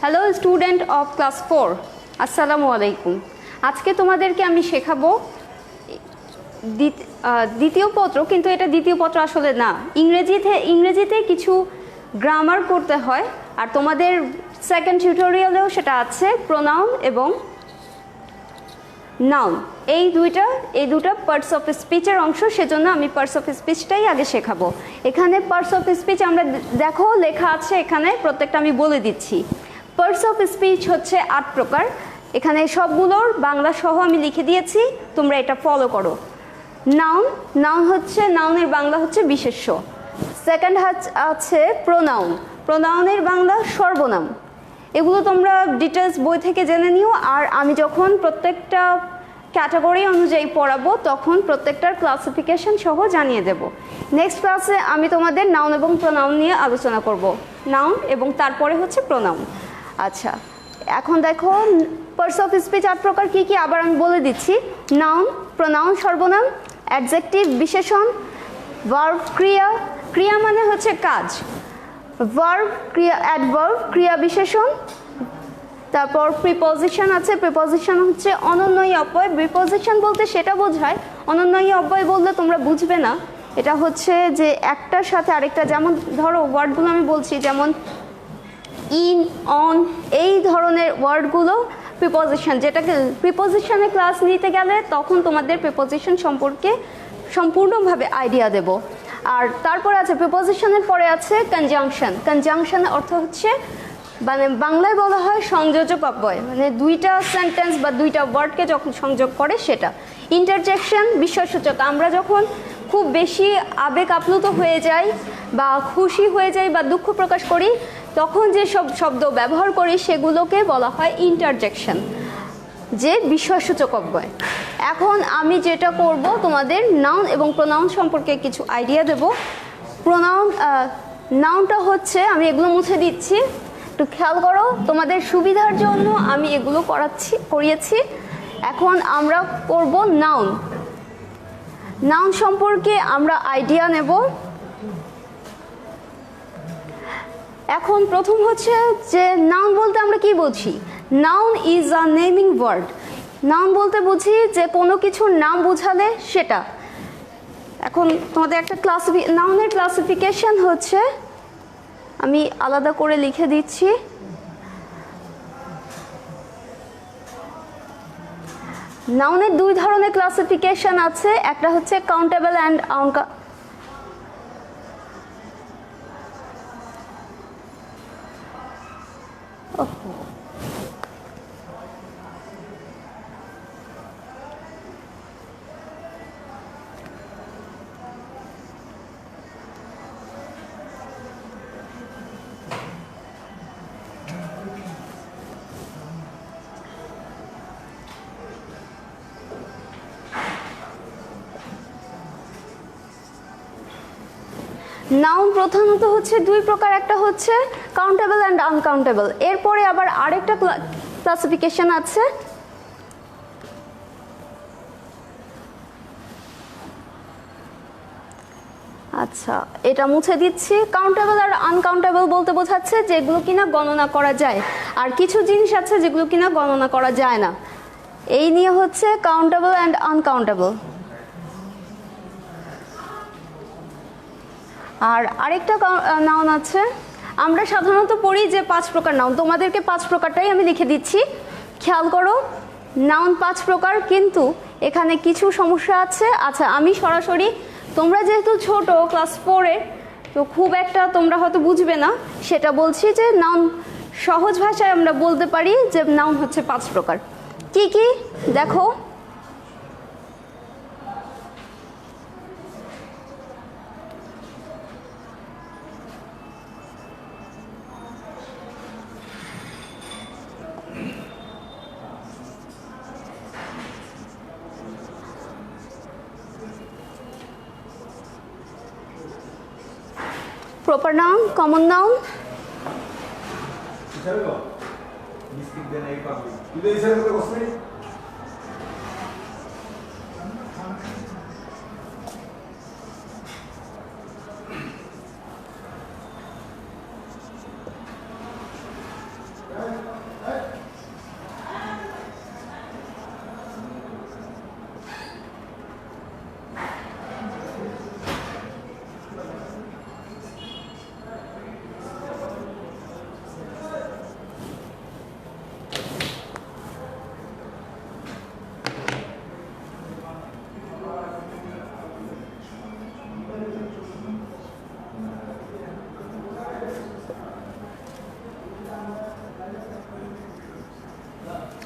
Hello student of class four আসসালামু আলাইকুম আজকে তোমাদেরকে আমি শেখাবো দ্বিত- দ্বিতীয় পত্র, কিন্তু এটা দ্বিতীয় পত্র আসলে না। ইংরেজিতে ইংরেজিতে কিছু গ্রামার করতে হয়, আর তোমাদের সেকেন্ড টিউটোরিয়ালেও সেটা আছে প্রোনাউন এবং নাউন এই দুইটা, এই দুটো পার্টস অফ স্পিচের অংশ, সেজন্য আমি পার্টস অফ স্পিচটাই আগে শেখাবো। এখানে পার্টস অফ স্পিচ আমরা দেখো, লেখা আছে এখানে, প্রত্যেকটা আমি বলে দিচ্ছি। পার্টস অফ স্পিচ হচ্ছে আট প্রকার। এখানে সবগুলোর বাংলা সহ আমি লিখে দিয়েছি, তোমরা এটা ফলো করো। নাউন নাউন হচ্ছে নাউনের বাংলা হচ্ছে বিশেষ্য। সেকেন্ড আছে প্রোনাউন প্রোনাউনের বাংলা সর্বনাম। এগুলো তোমরা ডিটেলস বই থেকে জেনে নিও, আর আমি যখন প্রত্যেকটা ক্যাটাগরি অনুযায়ী পড়াবো, তখন প্রত্যেকটার ক্লাসিফিকেশন সহ জানিয়ে দেব। নেক্সট ক্লাসে আমি তোমাদের নাউন এবং প্রোনাউন নিয়ে আলোচনা করব। নাউন এবং তারপরে হচ্ছে প্রোনাউন আচ্ছা এখন দেখো পার্স অফ স্পিচ আট প্রকার কী কী? আবার আমি বলে দিচ্ছি। নাউন প্রনাউন সর্বনাম অ্যাডজেক্টিভ বিশেষণ ভার্ব ক্রিয়া। ক্রিয়া মানে হচ্ছে কাজ। ভার্ব ক্রিয়া অ্যাডভার্ব ক্রিয়া বিশেষণ। তারপর প্রিপজিশন আছে। প্রিপজিশন হচ্ছে অনন্যই অব্যয়। প্রিপজিশন বলতে সেটা বোঝায়। অনন্যই অব্যয় বললে তোমরা বুঝবে না। এটা হচ্ছে যে একটার সাথে আরেকটা, যেমন ধরো ওয়ার্ডগুলো আমি বলছি, যেমন ইন, অন এই ধরনের ওয়ার্ডগুলো প্রিপোজিশন যেটাকে প্রিপজিশনে ক্লাস নিতে গেলে তখন তোমাদের প্রিপোজিশন সম্পর্কে সম্পূর্ণভাবে আইডিয়া দেব। আর তারপরে আছে প্রিপজিশনের পরে আছে কনজাংশন কনজাংশনের অর্থ হচ্ছে মানে বাংলায় বলা হয় সংযোজক অব্যয়। মানে দুইটা সেন্টেন্স বা দুইটা ওয়ার্ডকে যখন সংযোগ করে সেটা। ইন্টারজেকশন বিস্ময়সূচক। আমরা যখন খুব বেশি আবেগ আপ্লুত হয়ে যাই বা খুশি হয়ে যাই বা দুঃখ প্রকাশ করি তখন যে সব শব্দ ব্যবহার করি সেগুলোকে বলা হয় ইন্টারজেকশন যে বিস্ময়সূচক অব্যয়। এখন আমি যেটা করব, তোমাদের নাউন এবং প্রোনাউন সম্পর্কে কিছু আইডিয়া দেব। প্রোনাউন নাউনটা হচ্ছে, আমি এগুলো মুছে দিচ্ছি। একটু খেয়াল করো, তোমাদের সুবিধার জন্য আমি এগুলো করাচ্ছি, করিয়েছি। এখন আমরা করব নাউন নাউন সম্পর্কে আমরা আইডিয়া নেব। এখন প্রথম হচ্ছে যে নাউন বলতে আমরা কি বুঝি? Noun is a naming word noun বলতে বুঝি যে কোনো কিছুর নাম বোঝালে সেটা। এখন তোমাদের একটা ক্লাসিফি নাউনের ক্লাসিফিকেশন হচ্ছে, আমি আলাদা করে লিখে দিচ্ছি। নাউনের দুই ধরনের ক্লাসিফিকেশন আছে, একটা হচ্ছে কাউন্টেবল অ্যান্ড নাউন প্রধানত হচ্ছে দুই প্রকার, একটা হচ্ছে কাউন্টেবল অ্যান্ড আনকাউন্টেবল এরপরে আবার আরেকটা ক্লাসিফিকেশন আছে। আচ্ছা এটা মুছে দিচ্ছি। কাউন্টেবল আর আনকাউন্টেবল বলতে বোঝাচ্ছে যেগুলো কিনা গণনা করা যায়, আর কিছু জিনিস আছে যেগুলো কিনা গণনা করা যায় না। এই নিয়ে হচ্ছে কাউন্টেবল অ্যান্ড আনকাউন্টেবল আর আরেকটা নাউন আছে। আমরা সাধারণত পড়ি যে পাঁচ প্রকার নাউন তোমাদেরকে পাঁচ প্রকারটাই আমি লিখে দিচ্ছি। খেয়াল করো নাউন পাঁচ প্রকার, কিন্তু এখানে কিছু সমস্যা আছে। আচ্ছা আমি সরাসরি, তোমরা যেহেতু ছোট ক্লাস ফোরে তো খুব একটা তোমরা হয়তো বুঝবে না। সেটা বলছি যে নাউন সহজ ভাষায় আমরা বলতে পারি যে নাউন হচ্ছে পাঁচ প্রকার। কি কি? দেখো। Proper noun, common noun, হিসাবে কর মিস্টিক দেন এই পাবলিক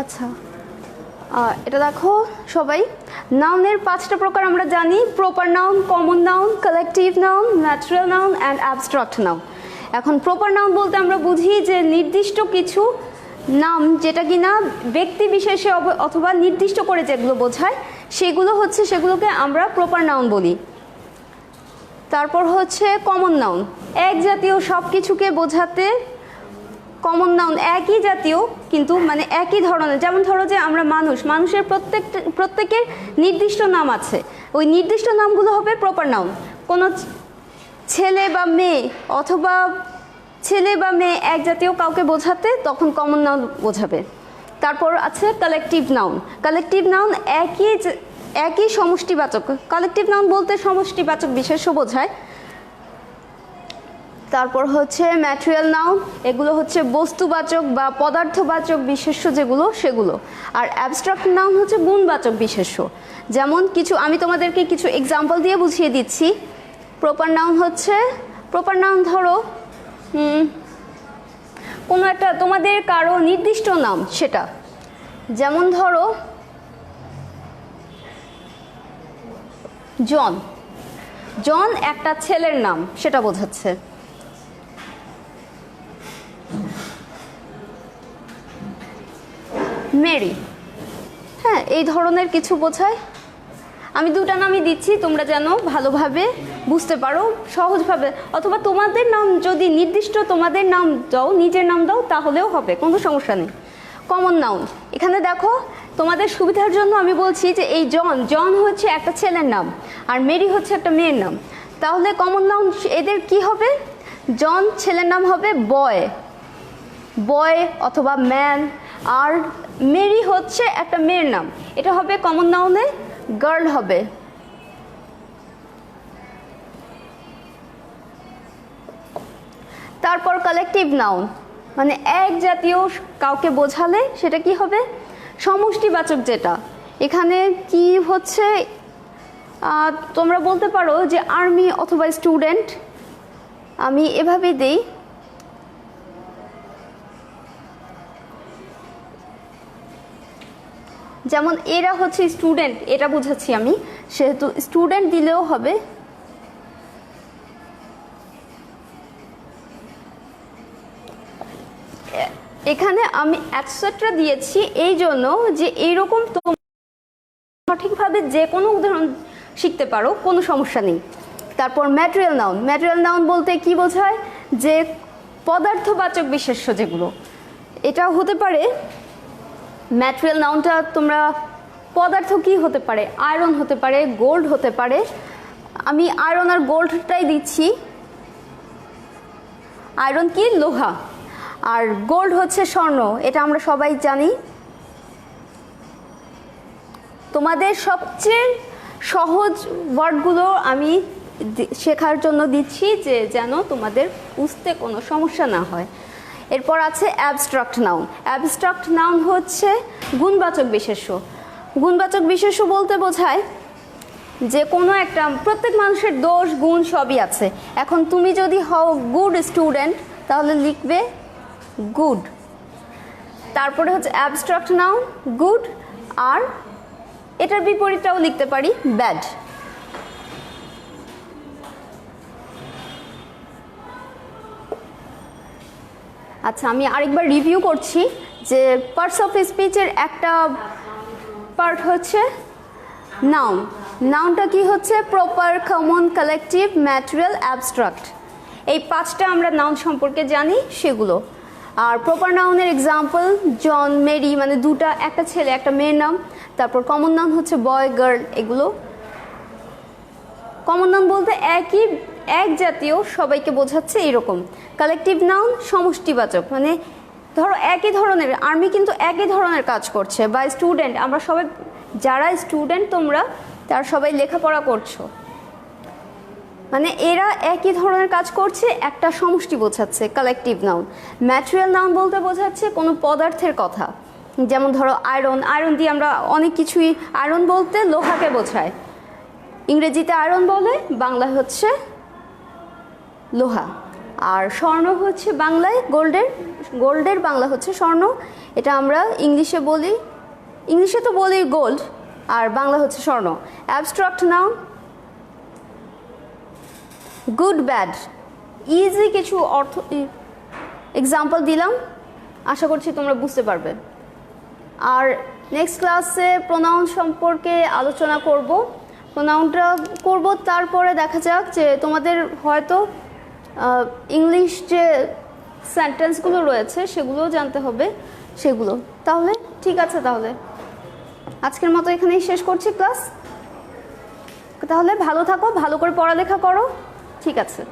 আচ্ছা। এটা দেখো সবাই। নাউনের পাঁচটা প্রকার আমরা জানি। Proper noun common noun collective noun natural noun and abstract noun এখন প্রপার নাউন বলতে আমরা বুঝি যে নির্দিষ্ট কিছু নাম যেটা কিনা ব্যক্তি বিশেষে অথবা নির্দিষ্ট করে যেগুলো বোঝায়, সেগুলো হচ্ছে সেগুলোকে আমরা প্রপার নাউন বলি। তারপর হচ্ছে কমন নাউন এক জাতীয় সব কিছুকে বোঝাতে কমন নাউন একই জাতীয়, কিন্তু মানে একই ধরনের। যেমন ধরো যে আমরা মানুষ, মানুষের প্রত্যেক, প্রত্যেকের নির্দিষ্ট নাম আছে। ওই নির্দিষ্ট নামগুলো হবে প্রপার নাউন কোনো ছেলে বা মেয়ে অথবা ছেলে বা মেয়ে এক জাতীয় কাউকে বোঝাতে তখন কমন নাউন বোঝাবে। তারপর আছে কালেকটিভ নাউন কালেকটিভ নাউন একই একই সমষ্টিবাচক। কালেকটিভ নাউন বলতে সমষ্টিবাচক বিশেষ্য বোঝায়। তারপর হচ্ছে ম্যাটেরিয়াল নাউন এগুলো হচ্ছে বস্তুবাচক বা পদার্থবাচক বিশেষ্য যেগুলো, সেগুলো। আর অ্যাবস্ট্রাক্ট নাউন হচ্ছে গুণবাচক বিশেষ্য। যেমন কিছু, আমি তোমাদেরকে কিছু এক্সাম্পল দিয়ে বুঝিয়ে দিচ্ছি। প্রপার নাউন হচ্ছে প্রপার নাউন ধরো কোনো একটা তোমাদের কারও নির্দিষ্ট নাম, সেটা। যেমন ধরো, জন। জন একটা ছেলের নাম, সেটা বোঝাচ্ছে। মেরি। হ্যাঁ এই ধরনের কিছু বোঝায়। আমি দুটা নামই দিচ্ছি, তোমরা যেন ভালোভাবে বুঝতে পারো, সহজভাবে। অথবা তোমাদের নাম যদি নির্দিষ্ট তোমাদের নাম দাও, নিজের নাম দাও, তাহলেও হবে, কোনো সমস্যা নেই। কমন নাউন এখানে দেখো, তোমাদের সুবিধার জন্য আমি বলছি যে এই জন জন হচ্ছে একটা ছেলের নাম, আর মেরি হচ্ছে একটা মেয়ের নাম। তাহলে কমন নাউন এদের কি হবে? জন ছেলের নাম হবে বয় বয় অথবা ম্যান আর মেরি হচ্ছে একটা মেয়ের নাম। এটা হবে কমন নাউনে গার্ল হবে। তারপর কালেকটিভ নাউন মানে এক জাতীয় কাউকে বোঝালে সেটা কি হবে? সমষ্টিবাচক যেটা। এখানে কি হচ্ছে? তোমরা বলতে পারো যে আর্মি অথবা স্টুডেন্ট আমি এভাবে দেই। যেমন এরা হচ্ছে স্টুডেন্ট এটা বুঝাচ্ছি আমি। সেহেতু স্টুডেন্ট দিলেও হবে। এখানে আমি একশোটা দিয়েছি এই জন্য যে এইরকম সঠিকভাবে যে কোনো উদাহরণ শিখতে পারো, কোনো সমস্যা নেই। তারপর ম্যাটেরিয়াল নাউন ম্যাটেরিয়াল নাউন বলতে কি বোঝায়? যে পদার্থবাচক বিশেষ্য যেগুলো। এটা হতে পারে ম্যাটেরিয়াল নাউনটা তোমরা পদার্থ কি হতে পারে? আয়রন হতে পারে, গোল্ড হতে পারে। আমি আয়রন আর গোল্ডটাই দিচ্ছি। আয়রন কি? লোহা। আর গোল্ড হচ্ছে স্বর্ণ, এটা আমরা সবাই জানি। তোমাদের সবচেয়ে সহজ ওয়ার্ডগুলো আমি শেখার জন্য দিচ্ছি যে যেন তোমাদের বুঝতে কোনো সমস্যা না হয়। এরপর আছে অ্যাবস্ট্রাক্ট নাউন অ্যাবস্ট্রাক্ট নাউন হচ্ছে গুণবাচক বিশেষ্য। গুণবাচক বিশেষ্য বলতে বোঝায় যে কোনো একটা, প্রত্যেক মানুষের দোষ, গুণ সবই আছে। এখন তুমি যদি হও গুড স্টুডেন্ট তাহলে লিখবে গুড তারপরে হচ্ছে অ্যাবস্ট্রাক্ট নাউন গুড আর এটার বিপরীতটাও লিখতে পারি ব্যাড আচ্ছা আমি আরেকবার রিভিউ করছি যে পার্টস অফ স্পিচের একটা পার্ট হচ্ছে নাউন নাউনটা কি হচ্ছে? Proper common collective material abstract এই পাঁচটা আমরা নাউন সম্পর্কে জানি, সেগুলো। আর প্রপার নাউনের এক্সাম্পল জন মেরি মানে দুটা, একটা ছেলে, একটা মেয়ের নাম। তারপর কমন নাউন হচ্ছে বয় গার্ল এগুলো। কমন নাউন বলতে একই, এক জাতীয় সবাইকে বোঝাচ্ছে এরকম কালেকটিভ নাউন সমষ্টিবাচক। মানে ধরো একই ধরনের আর্মি কিন্তু একই ধরনের কাজ করছে বা স্টুডেন্ট আমরা সবাই, যারা স্টুডেন্ট তোমরা, তারা সবাই লেখাপড়া করছ। মানে এরা একই ধরনের কাজ করছে, একটা সমষ্টি বোঝাচ্ছে কালেকটিভ নাউন ম্যাটেরিয়াল নাউন বলতে বোঝাচ্ছে কোনো পদার্থের কথা। যেমন ধরো আয়রন আয়রন দিয়ে আমরা অনেক কিছুই আয়রন বলতে লোহাকে বোঝায়। ইংরেজিতে আয়রন বলে বাংলা হচ্ছে লোহা। আর স্বর্ণ হচ্ছে বাংলায় গোল্ডের গোল্ডের বাংলা হচ্ছে স্বর্ণ। এটা আমরা ইংলিশে বলি, ইংলিশে তো বলি গোল্ড, আর বাংলা হচ্ছে স্বর্ণ। Abstract noun good bad easy কিছু অর্থ এক্সাম্পল দিলাম, আশা করছি তোমরা বুঝতে পারবে। আর নেক্সট ক্লাসে প্রোনাউন সম্পর্কে আলোচনা করব। প্রোনাউনটা করব, তারপরে দেখা যাক যে তোমাদের হয়তো ইংলিশ যে সেন্টেন্সগুলো রয়েছে, সেগুলোও জানতে হবে, সেগুলো। তাহলে ঠিক আছে তাহলে। আজকের মতো এখানেই শেষ করছি ক্লাস। তাহলে ভালো থাকো, ভালো করে পড়ালেখা করো। ঠিক আছে।